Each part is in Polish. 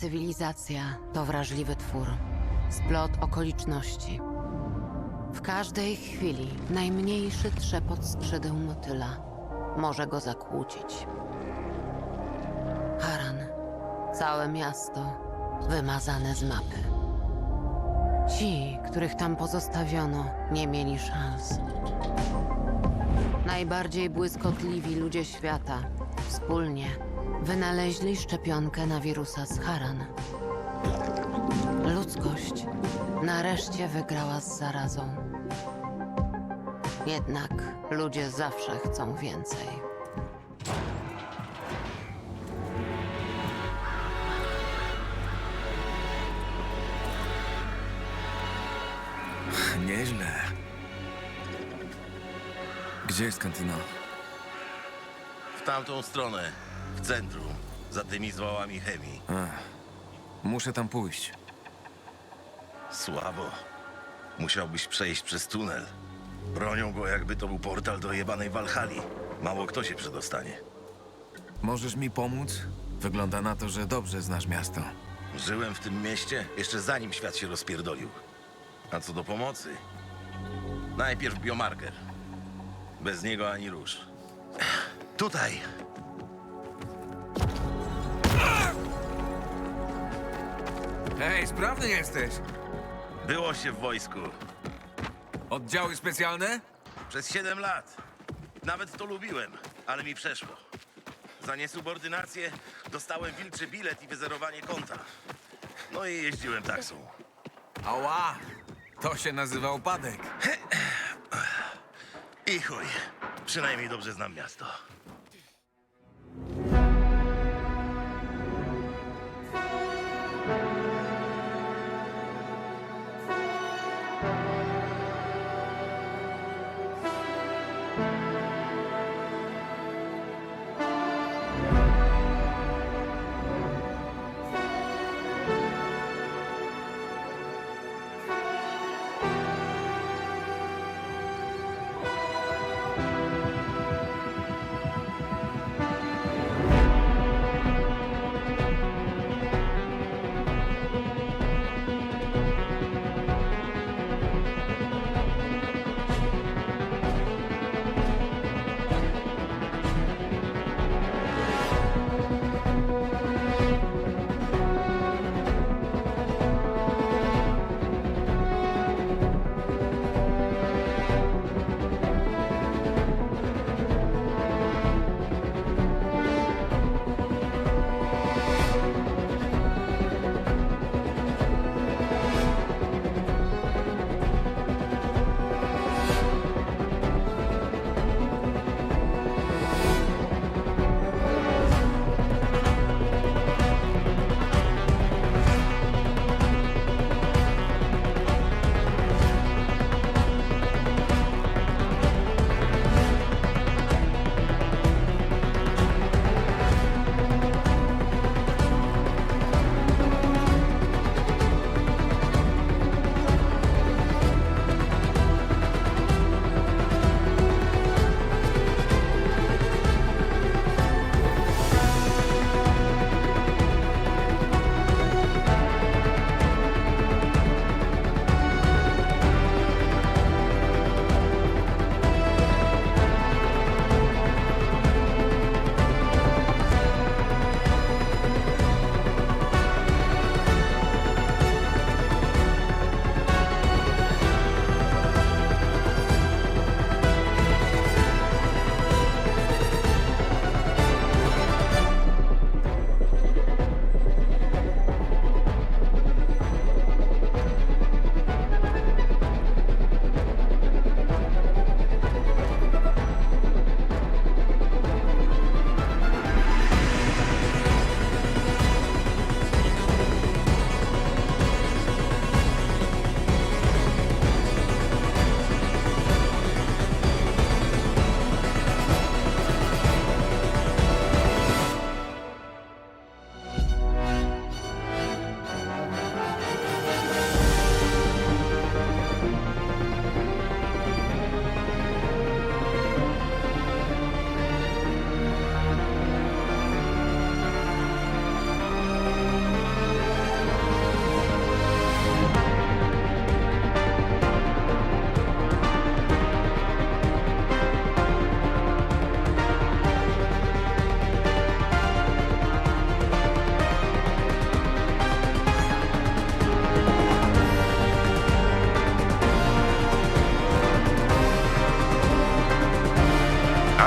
Cywilizacja to wrażliwy twór, splot okoliczności. W każdej chwili najmniejszy trzepot skrzydeł motyla może go zakłócić. Haran, całe miasto wymazane z mapy. Ci, których tam pozostawiono, nie mieli szans. Najbardziej błyskotliwi ludzie świata wspólnie wynaleźli szczepionkę na wirusa z Haran. Ludzkość nareszcie wygrała z zarazą. Jednak ludzie zawsze chcą więcej. Nieźle. Gdzie jest kantyna? Tamtą stronę, w centrum, za tymi zwałami chemii. Muszę tam pójść. Słabo. Musiałbyś przejść przez tunel. Bronią go, jakby to był portal do jebanej Walhali. Mało kto się przedostanie. Możesz mi pomóc? Wygląda na to, że dobrze znasz miasto. Żyłem w tym mieście jeszcze zanim świat się rozpierdolił. A co do pomocy? Najpierw biomarker. Bez niego ani rusz. Tutaj! Hej, sprawny jesteś! Było się w wojsku. Oddziały specjalne? Przez 7 lat. Nawet to lubiłem, ale mi przeszło. Za niesubordynację dostałem wilczy bilet i wyzerowanie konta. No i jeździłem taksą. Ała! To się nazywa upadek. I chuj. Przynajmniej dobrze znam miasto.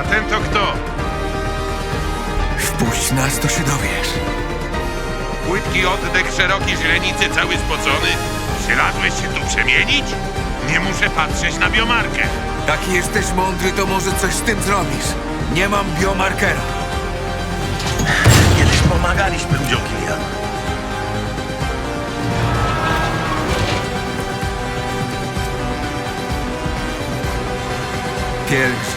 A ten to kto? Wpuść nas, to się dowiesz. Płytki oddech szeroki źrenicy cały spocony. Przylazłeś się tu przemienić? Nie muszę patrzeć na biomarkę. Taki jesteś mądry, to może coś z tym zrobisz. Nie mam biomarkera. Kiedyś pomagaliśmy ludziom, Kilian. Pielgrzym.